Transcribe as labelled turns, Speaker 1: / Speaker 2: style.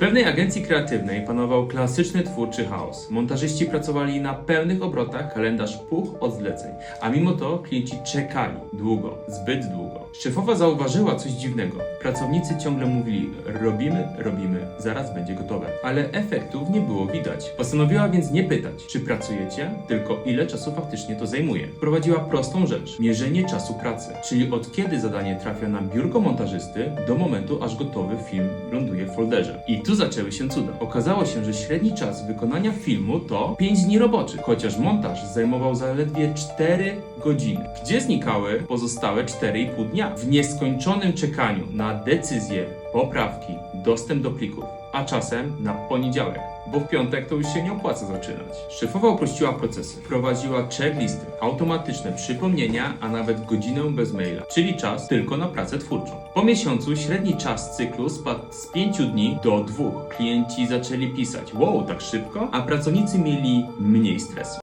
Speaker 1: pewnej agencji kreatywnej panował klasyczny twórczy chaos. Montażyści pracowali na pełnych obrotach, kalendarz puch od zleceń, a mimo to klienci czekali długo, zbyt długo. Szefowa zauważyła coś dziwnego. Pracownicy ciągle mówili: robimy, robimy, zaraz będzie gotowe. Ale efektów nie było widać. Postanowiła więc nie pytać, czy pracujecie, tylko ile czasu faktycznie to zajmuje. Wprowadziła prostą rzecz: mierzenie czasu pracy, czyli od kiedy zadanie trafia na biurko montażysty do momentu, aż gotowy film ląduje w folderze. I tu zaczęły się cuda. Okazało się, że średni czas wykonania filmu to 5 dni roboczych, chociaż montaż zajmował zaledwie 4 godziny. Gdzie znikały pozostałe 4,5 dnia? W nieskończonym czekaniu na decyzje, poprawki, dostęp do plików, a czasem na poniedziałek. Bo w piątek to już się nie opłaca zaczynać. Szefowa uprościła procesy. Wprowadziła checklisty, automatyczne przypomnienia, a nawet godzinę bez maila, czyli czas tylko na pracę twórczą. Po miesiącu średni czas cyklu spadł z 5 dni do 2. Klienci zaczęli pisać, wow, tak szybko, a pracownicy mieli mniej stresu.